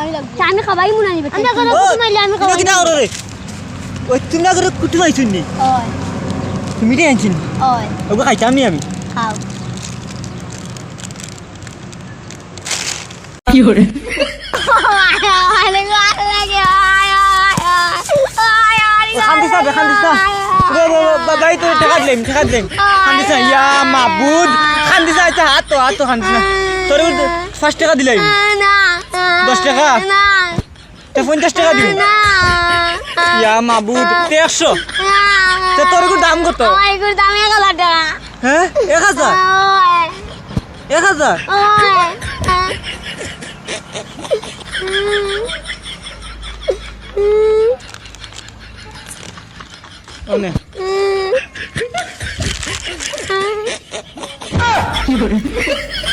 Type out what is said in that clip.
আমি লাগবো আমি খাবাই মনে নিবে আমি করে ও, কুটু আমি খাবাই কিনা করো ওই তুমি না করে কুটু মাইছুন নি? ওই তুমি রে আনছিন ওই ওকে খাইতাম নি আমি? খাও। খান দিস না খান দিস না বাবাই তো ঠেকা দিলাম খান দিস ইয়া মাবুদ। খান দিস না আচ্ছা হাত তো হাত তো খান দিস তোর পাঁচ টাকা দিলাম দশ টাকা? তো পঞ্চাশ টাকা দিবি? ইয়া মাবুদ একশো? তো তোর এগুলো দাম কত? হ্যাঁ? এক হাজার? এক হাজার? অনে। Mm.